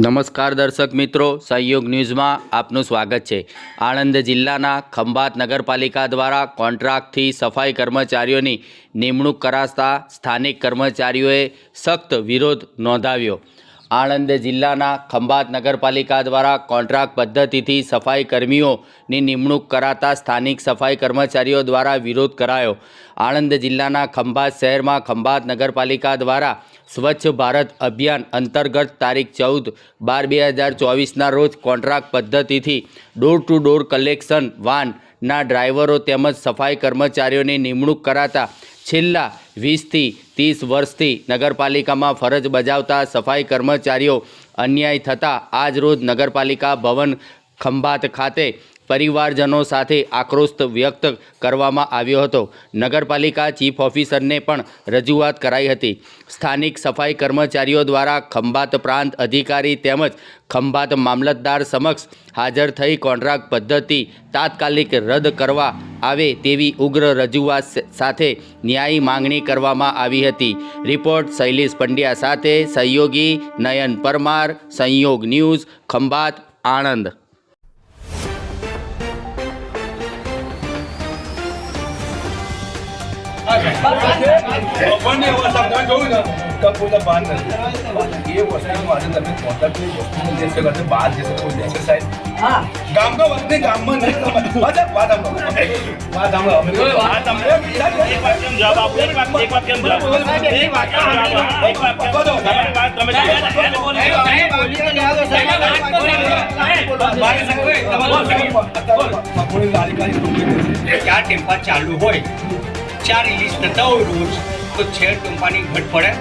નમસ્કાર દર્શક મિત્રો, સહયોગ ન્યૂઝમાં આપનું સ્વાગત છે. આણંદ જિલ્લાના ખંભાત નગરપાલિકા દ્વારા કોન્ટ્રાક્ટથી સફાઈ કર્મચારીઓની નિમણૂક કરાતા સ્થાનિક કર્મચારીઓએ સખ્ત વિરોધ નોંધાવ્યો. આણંદ જિલ્લાના ખંભાત નગરપાલિકા દ્વારા કોન્ટ્રાક્ટ પદ્ધતિથી સફાઈ કર્મીઓની નિમણૂક કરાતા સ્થાનિક સફાઈ કર્મચારીઓ દ્વારા વિરોધ કરાયો. આણંદ જિલ્લાના ખંભાત શહેરમાં ખંભાત નગરપાલિકા દ્વારા સ્વચ્છ ભારત અભિયાન અંતર્ગત તારીખ ચૌદ બાર બે હજાર ચોવીસના રોજ કોન્ટ્રાક્ટ પદ્ધતિથી ડોર ટુ ડોર કલેક્શન વાનના ડ્રાઈવરો તેમજ સફાઈ કર્મચારીઓની નિમણૂક કરાતા છેલ્લા વીસથી ત્રીસ વર્ષથી નગરપાલિકામાં ફરજ બજાવતા સફાઈ કર્મચારીઓ અન્યાય થતાં આજ રોજ નગરપાલિકા ભવન ખંભાત ખાતે પરિવારજનો સાથે આક્રોશ વ્યક્ત કરવામાં આવ્યો હતો. નગરપાલિકા ચીફ ઓફિસરને પણ રજૂઆત કરાઈ હતી. સ્થાનિક સફાઈ કર્મચારીઓ દ્વારા ખંભાત પ્રાંત અધિકારી તેમજ ખંભાત મામલતદાર સમક્ષ હાજર થઈ કોન્ટ્રાક્ટ પદ્ધતિ તાત્કાલિક રદ કરવા આવે તેવી ઉગ્ર રજૂઆત સાથે ન્યાયી માંગણી કરવામાં આવી હતી. રિપોર્ટ શૈલેષ પંડ્યા સાથે સહયોગી નયન પરમાર, સંયોગ ન્યૂઝ, ખંભાત આણંદ. ભગવાનની અવસ્થા તમે જોયું ને તો કોઈ બાર નથી એ વસ્તુનું આજે તમે કોન્ટ્રાક્ટની વસ્તુને દેશે કરશે બહાર જશે કોઈ દેશે સાહેબ ગામનો વસ્તી ગામમાં નહીં તમે અચ્છા વાત સાંભળો વાત સાંભળો અમે વાત સાંભળો. એક વાત કેમ જવાબ આપો? એક ચાર રિલીઝ થતા હોય રોજ તો છ ટેમ્પાની ઘટ પડે.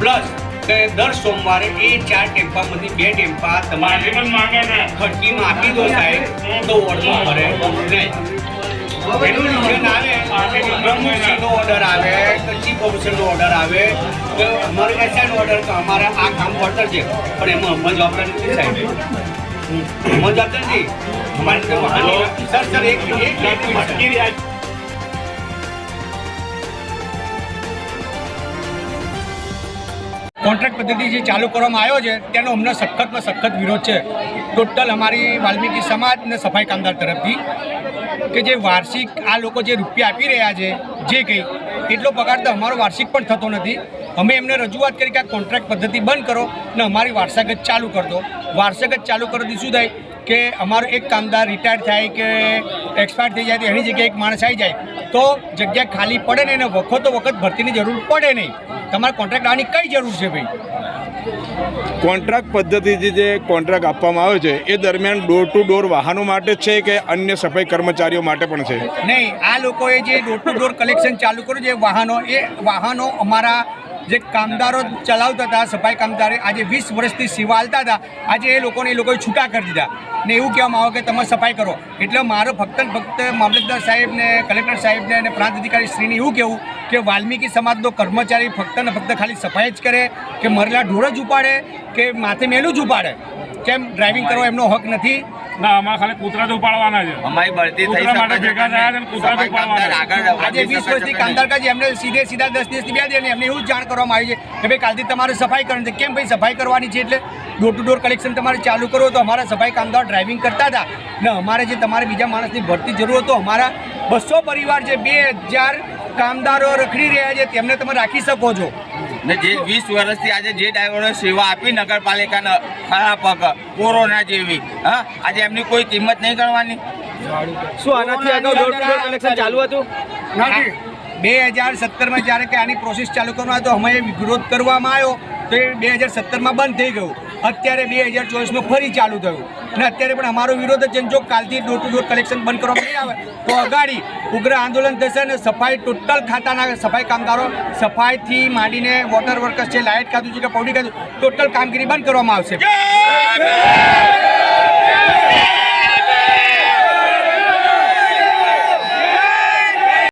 પ્લસ કે દર સોમવારે એ ચાર ટેમ્પામાંથી બે ટેમ્પા તમારે ખર્ચીમાં આપી દો સાહેબ તો ઓર્ડર ભરે નહીં. એનું રિઝન આવે પ્રમુખશ્રીનો ઓર્ડર આવે ઓર્ડર આવે તો અમારે એસઆઈનો ઓર્ડર તો અમારે આ કામ ઓર્ડર છે. પણ એમાં અમલ જવાબદાર નથી સાહેબ. મજા જવાબદાર નથી. અમારે તો સર સર એક એક એક કોન્ટ્રાક્ટ પદ્ધતિ જે ચાલુ કરવામાં આવ્યો છે, તેનો અમને સખતમાં સખત વિરોધ છે. ટોટલ અમારી વાલ્મીકી સમાજ અને સફાઈ કામદાર તરફથી કે જે વાર્ષિક આ લોકો જે રૂપિયા આપી રહ્યા છે, જે કંઈ, એટલો પગાર તો અમારો વાર્ષિક પણ થતો નથી. અમે એમને રજૂઆત કરી કે આ કોન્ટ્રાક્ટ પદ્ધતિ બંધ કરો ને અમારી વારસાગત ચાલુ કરી દો. વારસાગત ચાલુ કરવાથી શું થાય કે અમારો એક કામદાર રિટાયર થાય કે એક્સપાયર થઈ જાય તો એની જગ્યાએ એક માણસ આવી જાય. તો જગ્યા ખાલી પડે ને એને વખતો વખત ભરતીની જરૂર પડે નહીં. તમારે કોન્ટ્રાક્ટ આવવાની કઈ જરૂર છે ભાઈ? કોન્ટ્રાક્ટ પદ્ધતિથી જે કોન્ટ્રાક્ટ આપવામાં આવે છે એ દરમિયાન ડોર ટુ ડોર વાહનો માટે છે કે અન્ય સફાઈ કર્મચારીઓ માટે પણ છે? નહીં આ લોકોએ જે ડોર ટુ ડોર કલેક્શન ચાલુ કર્યું છે વાહનો એ વાહનો અમારા જે કામદારો ચલાવતા હતા સફાઈ કામદારો આજે વીસ વર્ષથી સેવા આલતા હતા આજે એ લોકોને એ લોકોએ છૂટા કરી દીધા. ને એવું કહેવામાં આવે કે તમે સફાઈ કરો. એટલે મારો ફક્ત ફક્ત મામલતદાર સાહેબને કલેક્ટર સાહેબને અને પ્રાંત અધિકારી શ્રીને એવું કહેવું કે વાલ્મીકી સમાજનો કર્મચારી ફક્ત ને ફક્ત ખાલી સફાઈ જ કરે કે મરેલા ઢોર જ ઉપાડે કે માથે મેલું જ ઉપાડે? કેમ ડ્રાઇવિંગ કરવો એમનો હક નથી? ના અમારે ખાલી કૂતરા જ ઉપાડવાના છે. અમારી બઢતી થઈ માટે ભેગા થયા છે કૂતરા તો સફાઈ કામદાર પાડવાના. આગળ આજે વીસ વર્ષથી કામદાર કાજી એમને સીધે સીધા દસ દિવસથી બે દે ને એમને એવું જાણ કરવામાં આવી છે કે ભાઈ કાલથી તમારે સફાઈ કરવાની છે. કેમ ભાઈ સફાઈ કરવાની છે એટલે ડોર ટુ ડોર કલેક્શન તમારે ચાલુ કરવો તો અમારા સફાઈ કામદાર ડ્રાઇવિંગ કરતા હતા. ને અમારે જે તમારે બીજા માણસની ભરતી જરૂર હતો અમારા બસો પરિવાર છે બે હજાર કામદારો રખડી રહ્યા છે તેમને તમે રાખી શકો છો. ને જે વીસ વર્ષથી આજે જે ડ્રાઈવરો સેવા આપી નગરપાલિકાના ખરા પગ કોરોના જેવી હા? આજે એમની કોઈ કિંમત નહીં ગણવાની? શું આનાથી અગાઉ ડોર ટુ ડોર કલેક્શન ચાલુ હતું? બે હજાર સત્તરમાં જ્યારે કે આની પ્રોસેસ ચાલુ કરવામાં તો અમે વિરોધ કરવામાં આવ્યો. તો એ બે હજાર સત્તરમાં બંધ થઈ ગયું. અત્યારે બે હજાર ચોવીસમાં ફરી ચાલુ થયું. અને અત્યારે પણ અમારો વિરોધ છે જો કાલથી ડોર ટુ ડોર કલેક્શન બંધ કરવામાં નહીં આવે, તો અગાડી ઉગ્ર આંદોલન થશે અને સફાઈ ટોટલ ખાતાના સફાઈ કામદારો, સફાઈથી માંડીને વોટર વર્કર્સ છે લાઇટ ખાતું છે કે પૌડી ખાતું ટોટલ કામગીરી બંધ કરવામાં આવશે.